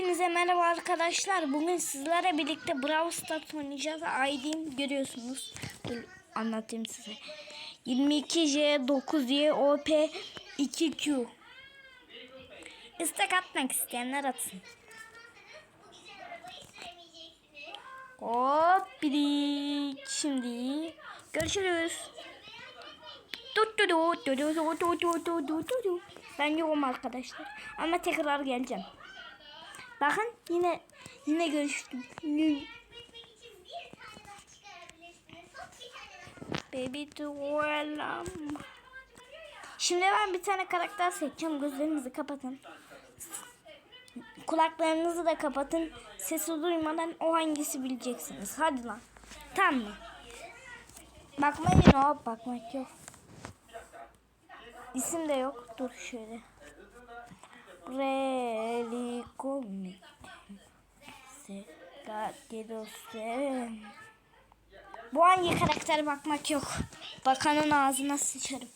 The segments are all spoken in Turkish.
Hepinize merhaba arkadaşlar. Bugün sizlerle birlikte Brawl Stars oynayacağız. ID'm görüyorsunuz. Dur anlatayım size. 22J9YOP2Q İstek atmak isteyenler atsın. Hop birik. Şimdi görüşürüz. Bence olma arkadaşlar. Ama tekrar geleceğim. Bakın yine yine görüştüm. Baby duelam. Şimdi ben bir tane karakter seçeceğim. Gözlerinizi kapatın. Kulaklarınızı da kapatın. Sesi duymadan o hangisi bileceksiniz. Hadi lan. Tamam mı? Bakmayın o bakmak yok. İsim de yok. Dur şöyle. Relicomi. Segatidose. Bu hangi karakter bakmak yok. Bakanın ağzına sıçarım.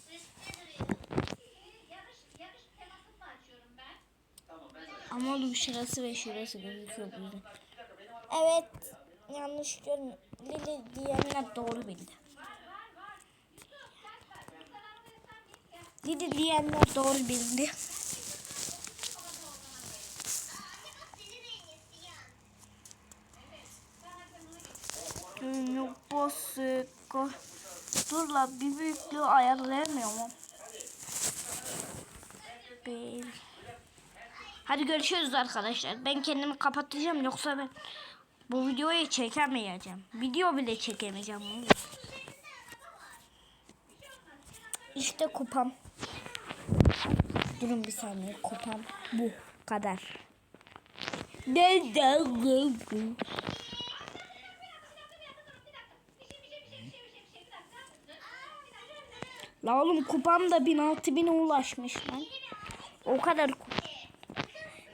Ama oğlum şurası ve şurası gözüküyor burada. Evet. Yanlış görmüyorum. Lili diyenler doğru bildi. Lili diyenler doğru bildi. Basık. Dur la bir büyüklüğü ayarlayamıyor mu? Bir. Hadi görüşürüz arkadaşlar. Ben kendimi kapatacağım yoksa ben bu videoyu çekemeyeceğim. Video bile çekemeyeceğim. bunu. İşte kupam. Durun bir saniye kupam bu kadar. Ne La oğlum kupam da 1000-6000'e ulaşmış lan. O kadar.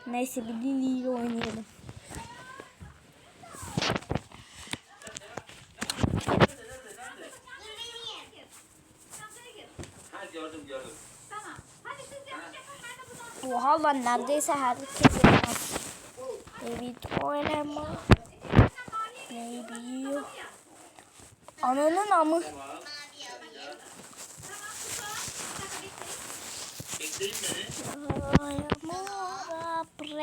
Neyse bir Lili ile oynayalım. Oha lan neredeyse herkes yapmaz. Baby oynama. Baby. Ananın amı. Bekleyin beni.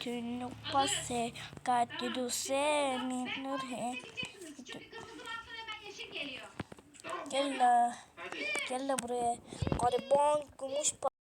Tu no passes qu'à tu douces minutes. Gel la, gel la buraya. Gariban gümüş